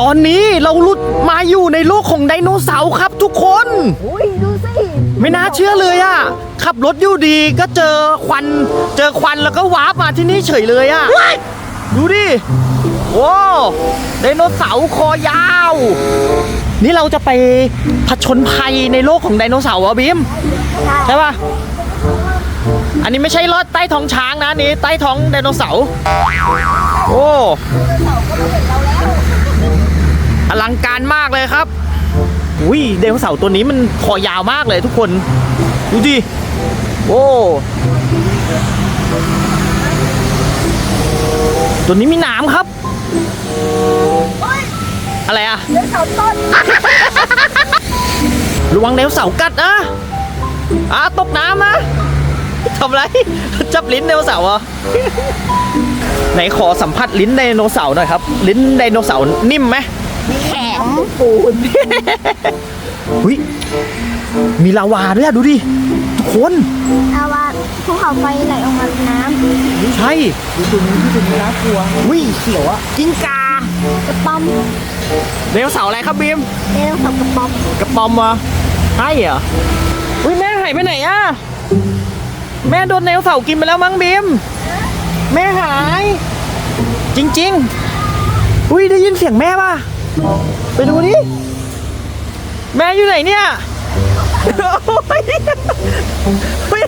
ตอนนี้เราหลุดมาอยู่ในโลกของไดโนเสาร์ครับทุกคน อุ้ยดูสิไม่น่าเชื่อเลยอะขับรถอยู่ดีก็เจอควัน เจอควันแล้วก็วาร์ปมาที่นี่เฉยเลยอะดูดิโอ้ไดโนเสาร์คอยาว นี่เราจะไปผชนภัยในโลกของไดโนเสาร์เหรอบีมใช่ปะอันนี้ไม่ใช่ลอดใต้ท้องช้างนะอันนี่ใต้ท้องไดโนเสาร์โอ้ อลังการมากเลยครับอุ้ยไดโนเสาร์ตัวนี้มันคอยาวมากเลยทุกคน ดูดิ โอ้ตัวนี้มีหนามครับ อะไรอะเดินเสาต้นระวังไดโนเสาร์กัดนะอะตกน้ำนะทำไร จับลิ้นไดโนเสาร์เหรอไหนขอสัมผัสลิ้นไดโนเสาร์หน่อยครับ ลิ้นไดโนเสาร์นิ่มไหม แข็งปูนหุยมีลาวาด้วยอะดูดิ ทุกคนเอาว่าภูเขาไฟไหลออกมาเป็นน้ใช่ดูตรงนี้ที่ตรงนี้น่ากลัวอุ้ยเขียวอะกิ้งกาำกระป๋อมไดโนเสาร์อะไรครับบีมเดินเสากระป๋อมกระป๋อมวะใช่เหรออุ้ยแม่หายไปไหนอะแม่โดนไดโนเสาร์กินไปแล้วมั้งบีมแม่หาย จริงๆอุ้ยได้ยินเสียงแม่ป่ะ ไปดูดิ แม่อยู่ไหนเนี่ยโอ้ยเฮ้ย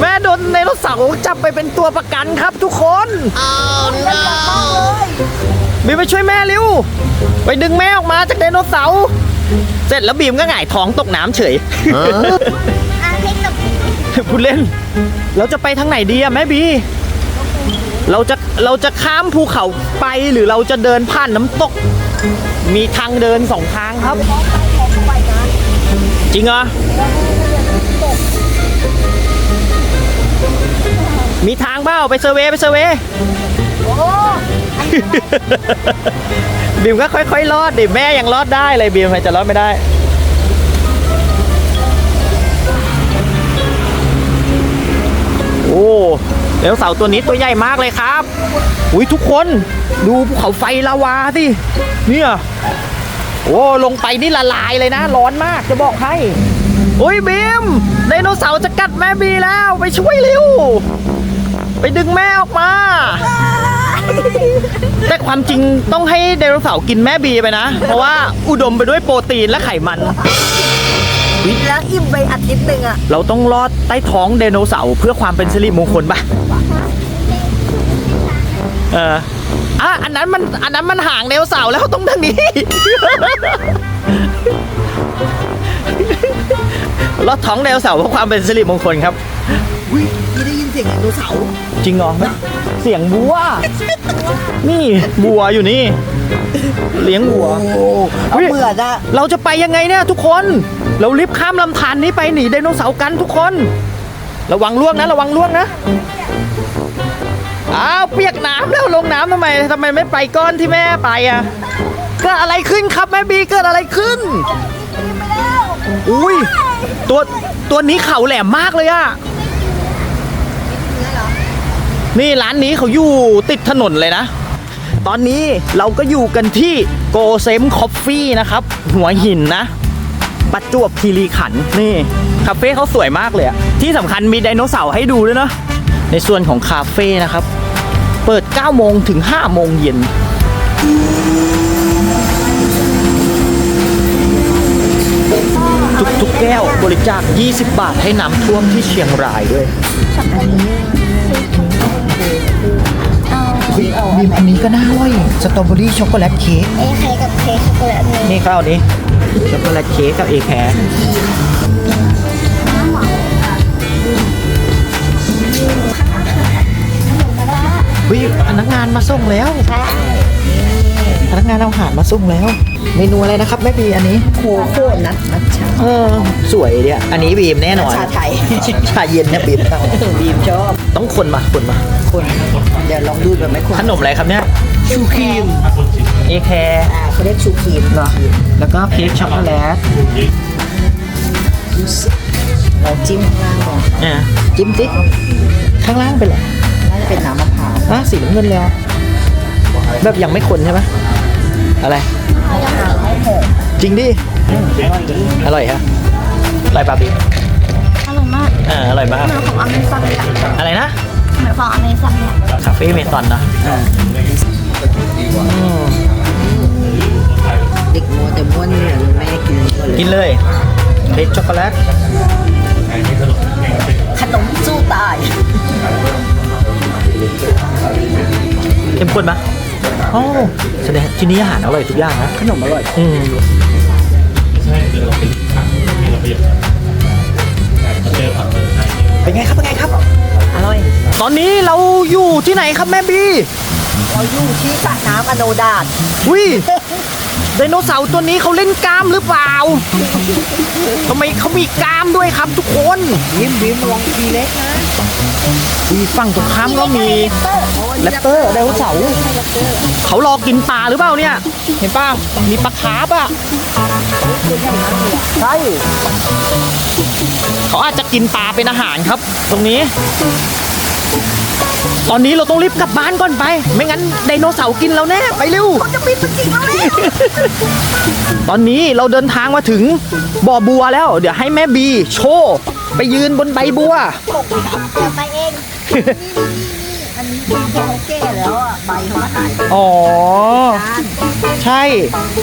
แม่โดนไดโนเสาร์จับไปเป็นตัวประกันครับทุกคนเดินกระป๋อมเลยบีมไปช่วยแม่เร็ว ไปดึงแม่ออกมาจากไดโนเสาร์ เสร็จแล้วบีมก็หงายท้องตกน้ำเฉยอะให้ตกพูดเล่น เราจะไปทางไหนดีอะแม่บี เราจะเราจะข้ามภูเขาไปหรือเราจะเดินผ่านน้ำตก มีทางเดินสองทางครับ จริงเหรอ มีทางเปล่าไปเซอร์เวไปเซอร์เวบีมก็ค่อยๆรอดดิแม่ยังรอดได้เลยบีมทำไมจะรอดไม่ได้โอ้ ไดโนเสาตัวนี้ตัวใหญ่มากเลยครับอุ้ยทุกคนดูภูเขาไฟลาวาสิเนี่ยโอ้ลงไปนี่ละลายเลยนะ ร้อนมากจะบอกให้โอ้ยบีมไดโนเสาร์จะกัดแม่บีแล้วไปช่วยเร็วไปดึงแม่ออกมา แต่ความจริงต้องให้ไดโนเสาร์กินแม่บีไปนะ เพราะว่าอุดมไปด้วยโปรตีนและไขมัน แล้วอิ่มไปอาทิตย์หนึ่งอะเราต้องลอดใต้ท้องไดโนเสาร์เพื่อความเป็นสิริมงคลปะเอออะอันนั้นมันอันนั้นมันห่างไดโนเสาร์แล้วต้องทางนี้ ลอดท้องไดโนเสาร์เพื่อความเป็นสิริมงคลครับ อุ้ยนี่ได้ยินเสียงไดโนเสาร์จริงเหรอ เสียงวัว นี่วัวอยู่นี่ เลี้ยงวัวเอาเบื่อนะเราจะไปยังไงเนี่ยทุกคน เรารีบข้ามลำธารนี้ไปหนีไดโนเสาร์กันทุกคน ระวังล่วงนะ ระวังล่วงนะ อ้าวเปียกน้ำแล้วลงน้ำทำไมทำไมไม่ไปก้อนที่แม่ไปอะเกิดอะไรขึ้นครับแม่บีเกิดอะไรขึ้น อุ้ยตัวตัวนี้เขาแหลมมากเลยอะ นี่ร้านนี้เขาอยู่ติดถนนเลยนะ ตอนนี้เราก็อยู่กันที่โกเซมคอฟฟี่นะครับ หัวหินนะประจวบคีรีขันนี่คาเฟ่เขาสวยมากเลยอะที่สำคัญมีไดโนเสาร์ให้ดูด้วยเนาะในส่วนของคาเฟ่นะครับ เปิด 9 โมงถึง 5 โมงเย็นทุกๆแก้วบริจาค 20 บาทให้น้ำท่วมที่เชียงรายด้วย บีมอันนี้ก็น่าอร่อยสตรอเบอรี่ช็อกโกแลตเค้กเอ้ใครกับเค้กช็อกโกแลตเลยนี่ข้าวนี้ช็อกโกแลตเค้กกับเอแคร์วิพนักงานมาส่งแล้วใช่พนักงานเอาอาหารมาส่งแล้ว เมนูอะไรนะครับแม่บีอันนี้โคโค่นัทมัทฉะเออสวยเนี่ยอันนี้บีมแน่นอนชาไทยชาเย็นเนี่ยบีมต้องบีมชอบต้องคนมาคนมา คน เดี๋ยวลองดูแบบไหมคนขนมอะไรครับเนี่ยชูครีมเอแคร์อ่าเขาเรียกชูครีมเหรอแล้วก็เค้กช็อกโกแลตเราจิ้มข้างล่างก่อนอะจิ้มสิข้างล่างเป็นอะไรน่าจะเป็นน้ำมะพร้าวอะสีน้ำเงินเลยเหรอแบบยังไม่คนใช่ไหมอะไรจริงดิอร่อยฮะอร่อยปะบีอร่อยมากอ่าอร่อยมากเหมือนของอเมซอนเลยอะอะไรนะ เหมือนของอเมซอนเลยอะคาเฟ่เมซอนนะอ่าอืมเด็กมัวแต่ม้วนเนี่ยแม่กินก็เลยกินเลยเค้กช็อกโกแลตขนมสู้ตายเข้มข้นปะโอ้แสดงที่นี่อาหารอร่อยทุกอย่างนะ ขนมอร่อย อืมเป็นไงครับเป็นไงครับอ ร่อย ตอนนี้เราอยู่ที่ไหนครับแม่บี เราอยู่ที่สระน้ำอโนดาตวิ ไดโนเสาร์ตัวนี้เขาเล่นกล้ามหรือเปล่าทำไมเขามีกล้ามด้วยครับทุกคนบิมบิมลองทีเล็กนะวีฝั่งตรงข้ามก็มีแรปเตอร์ไดโนเสาร์เขารอกินปลาหรือเปล่าเนี่ย เห็นป่ะมีปลาคาร์ฟอะใช่เขาอาจจะกินปลาเป็นอาหารครับ ตรงนี้ ตอนนี้เราต้องรีบกลับบ้านก่อนไป ไม่งั้นไดโนเสาร์กินเราแน่ ไปเร็วจะบินมันจริงแล้วเนี่ยตอนนี้เราเดินทางมาถึงบ่อบัวแล้ว เดี๋ยวให้แม่บีโชว์ไปยืนบนใบบัวเดี๋ยวไปเอง อันนี้เป็นแค่แก่แล้วอะใบเขาก็หายไปอ๋อนานใช่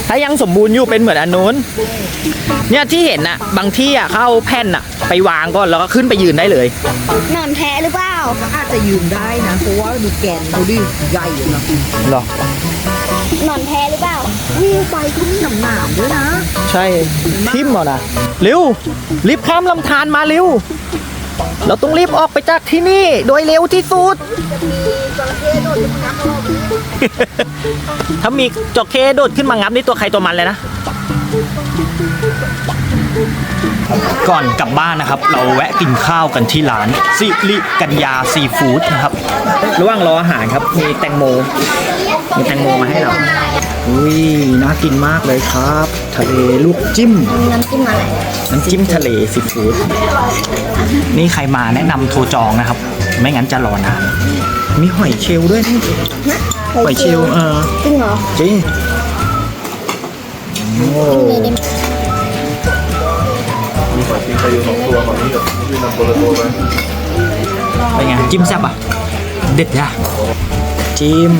ถ้ายังสมบูรณ์อยู่เป็นเหมือนอันนู้น เนี่ยที่เห็นน่ะ บางที่อะเขาเอาแผ่นอะ ไปวางก่อนแล้วก็ขึ้นไปยืนได้เลย หนอนแท้หรือเปล่าอาจจะยืนได้นะเพราะว่าดูแกนเขาดิใหญ่อยู่นะหรอ หนอนแท้หรือเปล่า วิวใบเขามีหนามหนามๆด้วยนะ ใช่ทิมเหรอนะเร็วรีบข้ามลำธารมาเร็ว เราต้องรีบออกไปจากที่นี่ โดยเร็วที่สุด ถ้ามีจระเข้โดดขึ้นมางับนี่ตัวใครตัวมันเลยนะ ก่อนกลับบ้านนะครับ เราแวะกินข้าวกันที่ร้านสิริกัญญาซีฟู้ดนะครับ ระหว่างรออาหารครับ มีแตงโม มีแตงโมมาให้เราอุ้ยน่ากินมากเลยครับ ทะเลลูกจิ้ม น้ำจิ้มอะไร น้ำจิ้มทะเลซีฟู้ด นี่ใครมาแนะนำโทรจองนะครับ ไม่งั้นจะรอนาน มีหอยเชลล์ด้วยนี่หอยเชลล์เออจริงเหรอจริงโอ้มีดิเป็นไงจิ้มแซ่บอะ เด็ดจ้ะจิ้ม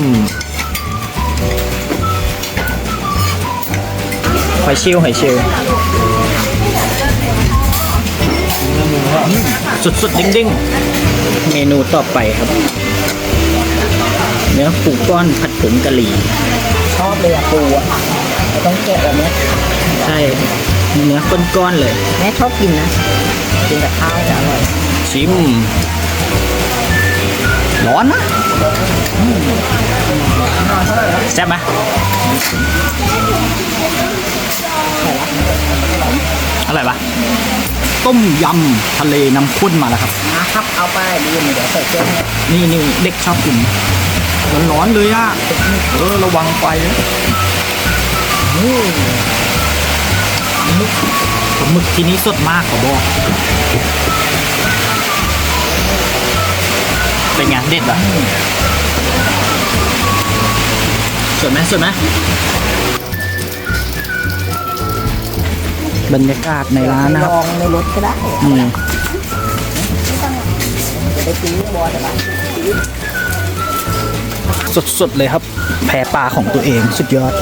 หอยเชลล์หอยเชลล์ สุดๆเด้งๆ เมนูต่อไปครับ เนื้อปูก้อนผัดผงกะหรี่ ชอบเลยอะปูอะต้องแกะแบบเนี้ยใช่ เนื้อก้อนๆเลย แม่ชอบกินนะ กินกับข้าวจะอร่อย ชิม ร้อนนะอืมแซ่บไหมอร่อยปะ ต้มยำทะเลน้ำข้นมาแล้วครับ นะครับ เอาไปดูเดี๋ยวใส่เครื่องให้นี่นี่เด็กชอบกินร้อนๆเลยอะเออระวังไฟนะอืมปลาหมึกที่นี้สดมากขอบอกเป็นไงเด็ดปะสวยไหมสวยไหม บรรยากาศในร้านนะคลรับองในรถก็ได้อืมจะได้กินบอลแต่ละสดๆเลยครับ แพรปลาของตัวเองสุดยอด